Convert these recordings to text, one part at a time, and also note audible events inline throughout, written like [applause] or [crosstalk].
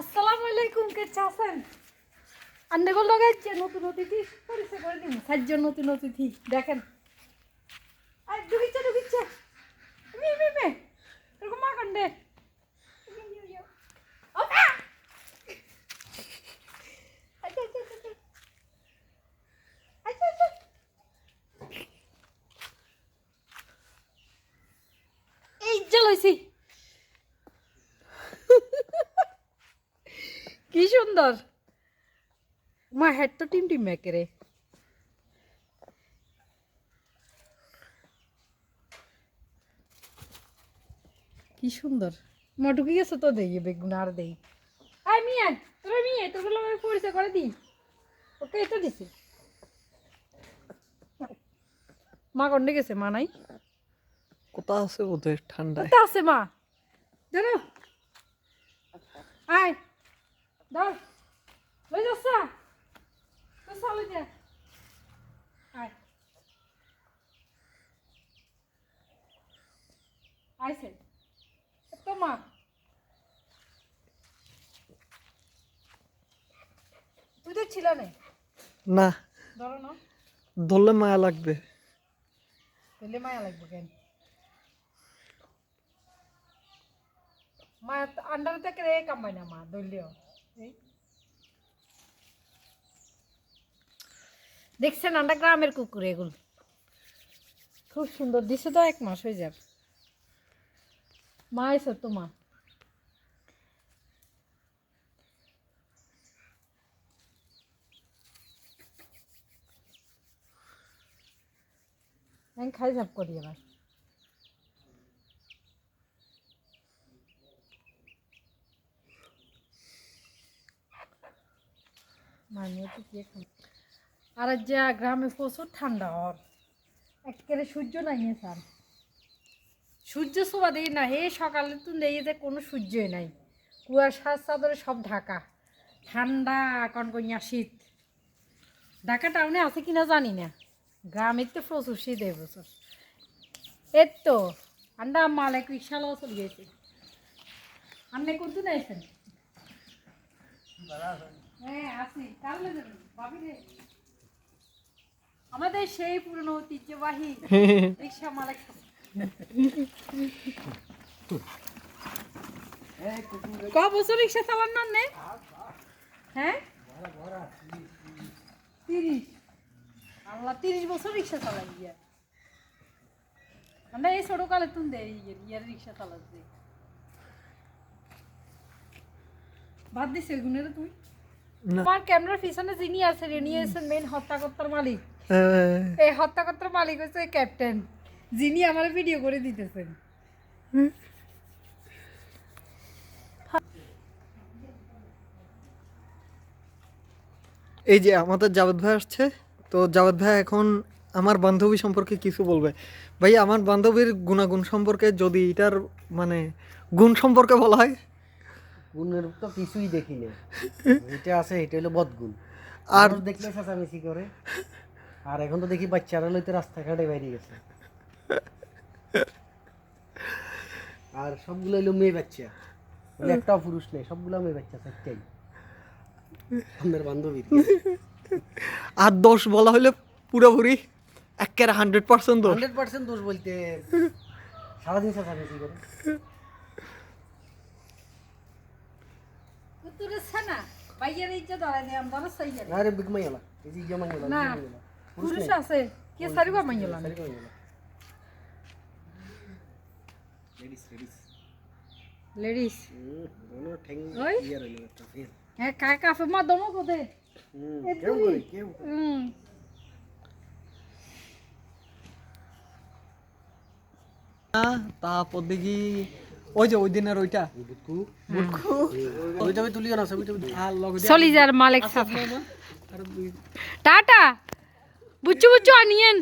আসসালামু আলাইকুম কে চাছেন আন্ডে গোল নতুন অতিথি। করে দিন, সাতজন নতুন অতিথি, দেখেন। আই ঢুকিচ্ছে ঢুকিচ্ছে। মি মি, মে। এরকম মা কন্ডে জ্বালাইছি কি সুন্দর। মা হেড তো টিম টিম মেকেরে কি সুন্দর। মা ঢুকে গেছে তো দেই বেগুন আর দেই। আই মিয়া, তোরা মিয়া তোগুলো আমি পরিচয় করে দিই। ওকে তো দিছি। মা কন্ডে গেছে, মা নাই? আছে বোধহয় ঠান্ডায়। আছে মা। ধরো। আয়। ধর। লই যাচ্ছা তো চালে যা। আয়। আইছে। তো মা। তুই দেখছিল না। না। ধরো না। ধরলে মায়া লাগবে। তাহলে মায়া লাগবে কেন? মায়া আন্ডার থেকে রে কামাই না, মা দলীয় দেখছেন আন্ডা গ্রামের কুকুর এগুলো। খুব সুন্দর, দিছে তো এক মাস হয়ে যাবে মা এসো তো, মা। খাই যাব করি এবার মানিয়ে তো কে খাবে? আর যা গ্রামে প্রচুর ঠান্ডা ওর একেবারে সূর্য নাই স্যার। সূর্য শোভা দেই না। এই সকালে তো নেই যে কোনো সূর্যই নাই। কুয়াশার চাদরে, সব ঢাকা। ঠান্ডা কনকনিয়া শীত। ঢাকা টাউনে আছে কিনা জানি না। গ্রামের তো প্রচুর শীত এই বছর। এর তো, আন্ডা মালে রিক্সালাও চলে গেছে। আপনি কোনদিন আইছেন হ্যাঁ রে। আমাদের সেই পুরনো ঐতিহ্যবাহী [laughs] রিক্সা মালিক। ক বছর রিক্সা চালান না নে? হ্যাঁ? তিরিশ। আল্লাহ তিরিশ বছর রিক্সা চালাই গিয়া। আমরা এই ছোট কালে তুন দে ইয়ার রিক্সা চালাতে। বাদ দিছে গুনের তুই? আমার ক্যামেরার পিছনে যিনি আছে রেনি আছেন মেন হত্যাকর্তার মালিক। এই হত্যাকর্তার মালিক হচ্ছে ক্যাপ্টেন যিনি আমার ভিডিও করে দিতেছেন। এই যে আমাদের জাভেদ ভাই আসছে তো জাভেদ ভাই এখন আমার বান্ধবী সম্পর্কে কিছু বলবে। ভাই আমার বান্ধবীর গুণাগুণ সম্পর্কে যদি এটার মানে গুণ সম্পর্কে বলা হয় গুণের তো কিছুই দেখি না এটা আছে এটা হলো বদগুণ। আর দেখলে চেঁচামেচি করে। আর এখন তো দেখি বাচ্চারা লইতে রাস্তাঘাটে বাইরে গেছে। আর সবগুলো হলো মেয়ে বাচ্চা। বলে একটাও পুরুষ নেই সবগুলো মেয়ে বাচ্চা চারটাই। আমাদের বান্ধবী। আর দোষ বলা হলে পুরোপুরি একের হান্ড্রেড পার্সেন্ট দোষ। হান্ড্রেড পার্সেন্ট দোষ বলতে সারাদিন চেঁচামেচি করে। উত্তরে ছানা বাইয়ের ইজ্জত ধরে নে আমরা সাই না আরে বিগ মাইলা এই যে ইয়া মাইলা না পুরুষ আছে। কে সারিবা মাইলা লেডিস লেডিস লেডিস দোনো ঠ্যাং ওই। রইল হ্যাঁ কায় কাফে মা দমো কোদে কেউ করে কেউ হুম তারপর দেখি ওই যে ওই দিনের ওইটা। যার মালিক দুই টাটা। বুচ্চু বুচ্চু আনিয়েন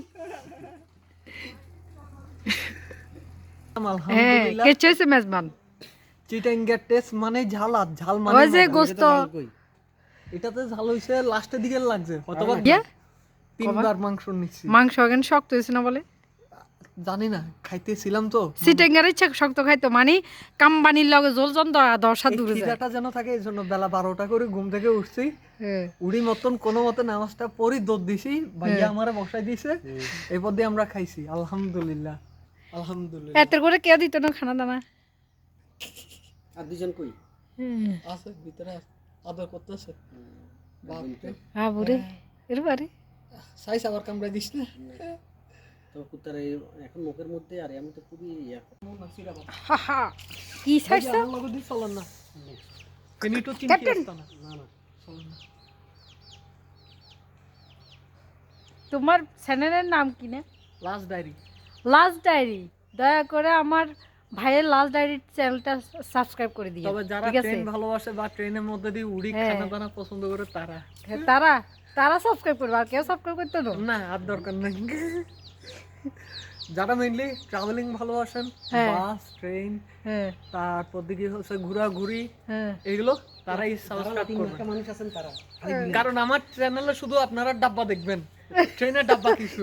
হ্যাঁ কে চয়েছে মেজবান। চিটাঙ্গের টেস্ট মানে ঝাল আর ঝাল মানে ওই যে গোস্ত। এটাতে ঝাল হইছে লাস্টের দিকে লাগছে। হয়তোবা তিনবার মাংস মাংস এখানে শক্ত হয়েছে না বলে? জানি না খাইতেছিলাম তো। সিটেঙ্গার ইচ্ছা শক্ত খাইতো মানে কাম্বানির লগে জল দশ দূরে খিদাটা যেন থাকে এই জন্য বেলা বারোটা করে ঘুম থেকে উঠছি। হ্যাঁ। উড়ি মতন কোনো মতে নামাজটা দৌড় দিছি ভাইয়া আমারে বসাই দিছে। এরপর দিয়ে আমরা খাইছি আলহামদুলিল্লাহ। আলহামদুলিল্লাহ। এতের করে কেউ দিত না খানা দানা। আর দুজন কই? আছে ভিতরে আদর করতেছে। বাপরে। বাবুরে এরবারে সাইজ আবার কামড়াই দিস না। তো কুত্তার এখন মুখের মধ্যে আর আমি তো খুবই ইয়া। হা হা কি ছাড়ছ আমার লগে দিয়ে চলেন না। তো চিনতে না। না না চলেন না। তোমার চ্যানেলের নাম কি না? Last diary. Last diary. দয়া করে আমার ভাইয়ের লাস্ট ডায়েরি চ্যানেলটা সাবস্ক্রাইব করে দিও। তবে যারা ট্রেন ভালোবাসে বা ট্রেনের মধ্যে দিয়ে উড়ি হ্যাঁ। খানা দানা পছন্দ করে তারা। হ্যাঁ, তারা তারা সাবস্ক্রাইব করবে আর কেউ সাবস্ক্রাইব করতে না। না আর দরকার নেই। যারা মেইনলি ট্রাভেলিং ভালোবাসেন হ্যাঁ। বাস ট্রেন হ্যাঁ। তারপর দিকে হচ্ছে ঘোরাঘুরি হ্যাঁ। এগুলো তারাই সাবস্ক্রাইব করবেন। মানুষ আছেন তারা। কারণ আমার চ্যানেলে শুধু আপনারা ডাব্বা দেখবেন ট্রেনের ডাব্বা কিছু।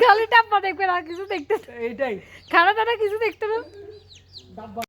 খালি ডাব্বা দেখবেন আর কিছু দেখতে এইটাই। খারাপ দাদা কিছু দেখতে না ডাব্বা